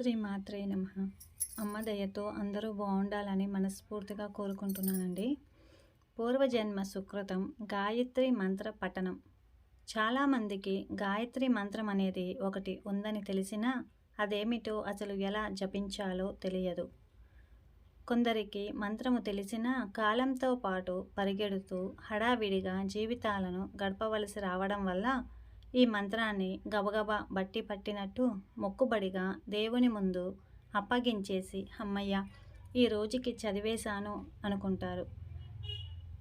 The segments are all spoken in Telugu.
శ్రీ మాత్రే నమ. అమ్మ దయతో అందరూ బాగుండాలని మనస్ఫూర్తిగా కోరుకుంటున్నానండి. పూర్వజన్మ సుకృతం గాయత్రి మంత్ర పఠనం. చాలామందికి గాయత్రి మంత్రం అనేది ఒకటి ఉందని తెలిసినా అదేమిటో అసలు ఎలా జపించాలో తెలియదు. కొందరికి మంత్రము తెలిసినా కాలంతో పాటు పరిగెడుతూ హడావిడిగా జీవితాలను గడపవలసి రావడం వల్ల ఈ మంత్రాన్ని గబగబా బట్టి పట్టినట్టు మొక్కుబడిగా దేవుని ముందు అప్పగించేసి అమ్మయ్య ఈ రోజుకి చదివేశాను అనుకుంటారు.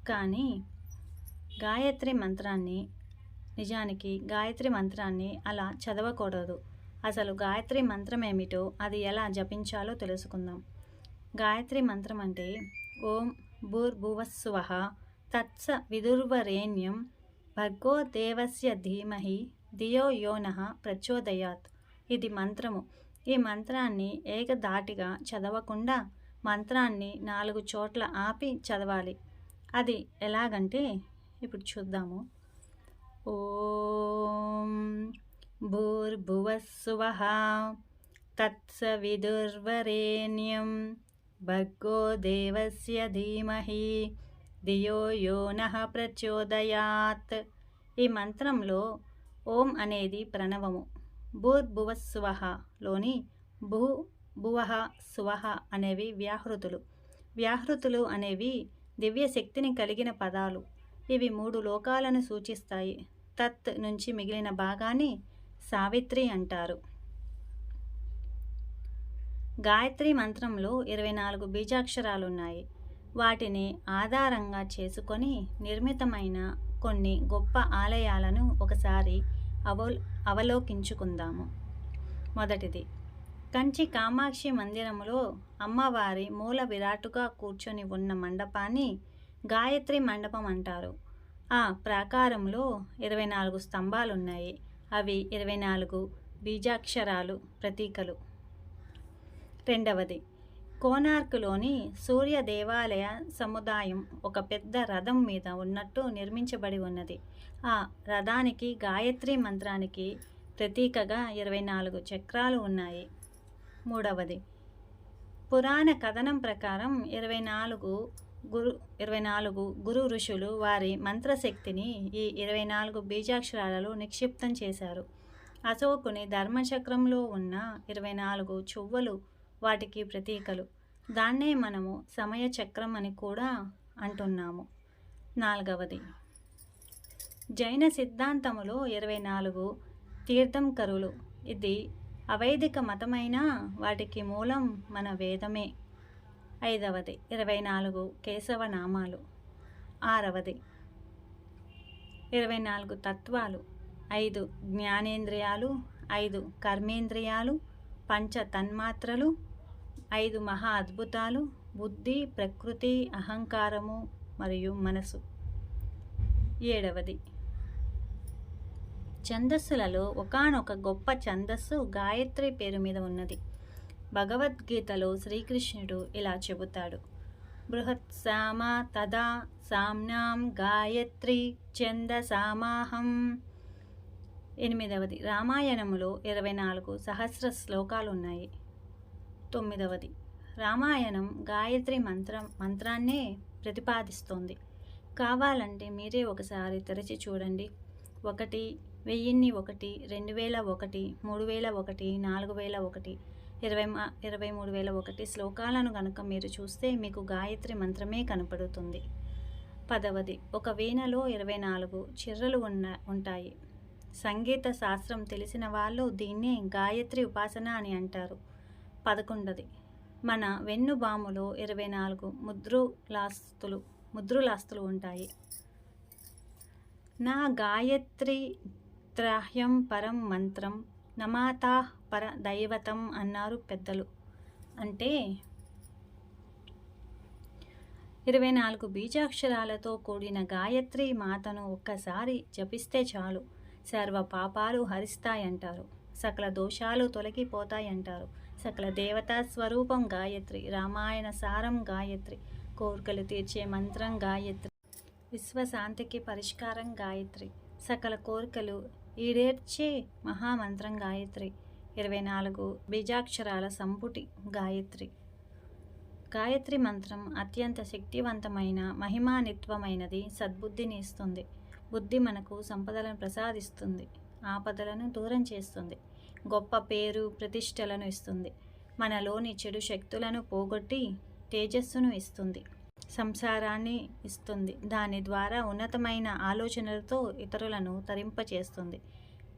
కానీ గాయత్రి మంత్రాన్ని నిజానికి గాయత్రి మంత్రాన్ని అలా చదవకూడదు. అసలు గాయత్రి మంత్రం ఏమిటో అది ఎలా జపించాలో తెలుసుకుందాం. గాయత్రి మంత్రం అంటే ఓం భూర్భువస్సువ తత్స విదుర్వరేణ్యం భర్గో దేవస్య ధీమహి దియో యోనః ప్రచోదయాత్. ఇది మంత్రము. ఈ మంత్రాన్ని ఏకధాటిగా చదవకుండా మంత్రాన్ని నాలుగు చోట్ల ఆపి చదవాలి. అది ఎలాగంటే ఇప్పుడు చూద్దాము. ఓం భూర్భువస్సువ తత్సవిదుర్వరేణ్యం భర్గో దేవస్య ధీమహి దియో యో నః ప్రచోదయాత్. ఈ మంత్రంలో ఓం అనేది ప్రణవము. భూర్భువస్సువహలోని భూ భువహ సువహ అనేవి వ్యాహృతులు. వ్యాహృతులు అనేవి దివ్య శక్తిని కలిగిన పదాలు. ఇవి మూడు లోకాలను సూచిస్తాయి. తత్ నుంచి మిగిలిన భాగాన్ని సావిత్రి అంటారు. గాయత్రి మంత్రంలో ఇరవై నాలుగు బీజాక్షరాలు ఉన్నాయి వాటిని ఆధారంగా చేసుకొని నిర్మితమైన కొన్ని గొప్ప ఆలయాలను ఒకసారి అవో అవలోకించుకుందాము. మొదటిది కంచి కామాక్షి మందిరములో అమ్మవారి మూల విరాటుగా కూర్చొని ఉన్న మండపాన్ని గాయత్రి మండపం అంటారు. ఆ ప్రాకారంలో ఇరవై నాలుగు స్తంభాలు ఉన్నాయి అవి ఇరవై నాలుగు బీజాక్షరాలు ప్రతీకలు. రెండవది కోనార్క్లోని సూర్య దేవాలయ సముదాయం ఒక పెద్ద రథం మీద ఉన్నట్టు నిర్మించబడి ఉన్నది. ఆ రథానికి గాయత్రి మంత్రానికి ప్రతీకగా ఇరవై నాలుగు చక్రాలు ఉన్నాయి. మూడవది పురాణ కథనం ప్రకారం ఇరవై నాలుగు గురు ఇరవై నాలుగు గురు ఋషులు వారి మంత్రశక్తిని ఈ ఇరవై నాలుగు బీజాక్షరాలలో నిక్షిప్తం చేశారు. అశోకుని ధర్మచక్రంలో ఉన్న ఇరవై నాలుగు చువ్వలు వాటికి ప్రతీకలు. దాన్నే మనము సమయ చక్రం అని కూడా అంటున్నాము. నాలుగవది. జైన సిద్ధాంతములో ఇరవై నాలుగు తీర్థంకరులు. ఇది అవైదిక మతమైన వాటికి మూలం మన వేదమే. ఐదవది. ఇరవై నాలుగు కేశవ నామాలు. ఆరవది. ఇరవై నాలుగు తత్వాలు. ఐదు జ్ఞానేంద్రియాలు. ఐదు కర్మేంద్రియాలు. పంచ తన్మాత్రలు. ఐదు మహా అద్భుతాలు బుద్ధి ప్రకృతి అహంకారము మరియు మనసు. ఏడవది. ఛందస్సులలో ఒకానొక గొప్ప ఛందస్సు గాయత్రి పేరు మీద ఉన్నది. భగవద్గీతలో శ్రీకృష్ణుడు ఇలా చెబుతాడు. బృహత్సామ తదా సామ్నాం గాయత్రి ఛందసామాహం. ఎనిమిదవది. రామాయణములో ఇరవై నాలుగు సహస్ర శ్లోకాలు ఉన్నాయి తొమ్మిదవది. రామాయణం గాయత్రి మంత్రం మంత్రాన్నే ప్రతిపాదిస్తోంది. కావాలంటే మీరే ఒకసారి తెరచి చూడండి. ఒకటి వెయ్యిన్ని ఒకటి రెండు వేల ఒకటి మూడు వేల ఒకటి నాలుగు వేల ఒకటి ఇరవై మా ఇరవై మూడు వేల ఒకటి శ్లోకాలను కనుక మీరు చూస్తే మీకు గాయత్రి మంత్రమే కనపడుతుంది. పదవది ఒక వీణలో ఇరవై నాలుగు చిర్రలు ఉన్న ఉంటాయి. సంగీత శాస్త్రం తెలిసిన వాళ్ళు దీన్నే గాయత్రి ఉపాసన అని అంటారు. పదకొండది. మన వెన్నుబాములో ఇరవై నాలుగు ముద్రులాస్తులు ముద్రులాస్తులు ఉంటాయి. నా గాయత్రి త్రాహ్యం పరం మంత్రం నమాతా పర దైవతం అన్నారు పెద్దలు. అంటే ఇరవై నాలుగు బీజాక్షరాలతో కూడిన గాయత్రి మాతను ఒక్కసారి జపిస్తే చాలు. సర్వ పాపాలు హరిస్తాయంటారు. సకల దోషాలు తొలగిపోతాయంటారు. సకల దేవతా స్వరూపం గాయత్రి రామాయణ సారం గాయత్రి కోరికలు తీర్చే మంత్రం గాయత్రి విశ్వశాంతికి పరిష్కారం గాయత్రి సకల కోరికలు ఈడేర్చే మహామంత్రం గాయత్రి ఇరవై నాలుగు బీజాక్షరాల సంపుటి గాయత్రి. గాయత్రి మంత్రం అత్యంత శక్తివంతమైన మహిమానిత్వమైనది సద్బుద్ధిని ఇస్తుంది. బుద్ధి మనకు సంపదలను ప్రసాదిస్తుంది ఆపదలను దూరం చేస్తుంది. గొప్ప పేరు ప్రతిష్టలను ఇస్తుంది. మనలోని చెడు శక్తులను పోగొట్టి తేజస్సును ఇస్తుంది. సంసారాన్ని ఇస్తుంది. దాని ద్వారా ఉన్నతమైన ఆలోచనలతో ఇతరులను తరింపచేస్తుంది.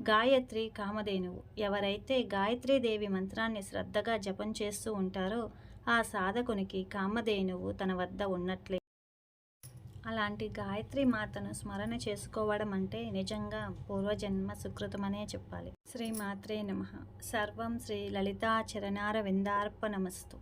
గాయత్రి కామధేనువు. ఎవరైతే గాయత్రీదేవి మంత్రాన్ని శ్రద్ధగా జపం చేస్తూ ఉంటారో ఆ సాధకునికి కామధేనువు తన వద్ద ఉన్నట్లే. అలాంటి గాయత్రి మాతను స్మరణ చేసుకోవడం అంటే నిజంగా పూర్వజన్మ సుకృతమనే చెప్పాలి. శ్రీ మాత్రే నమ. సర్వం శ్రీ లలితా చరణార విందార్ప నమస్తు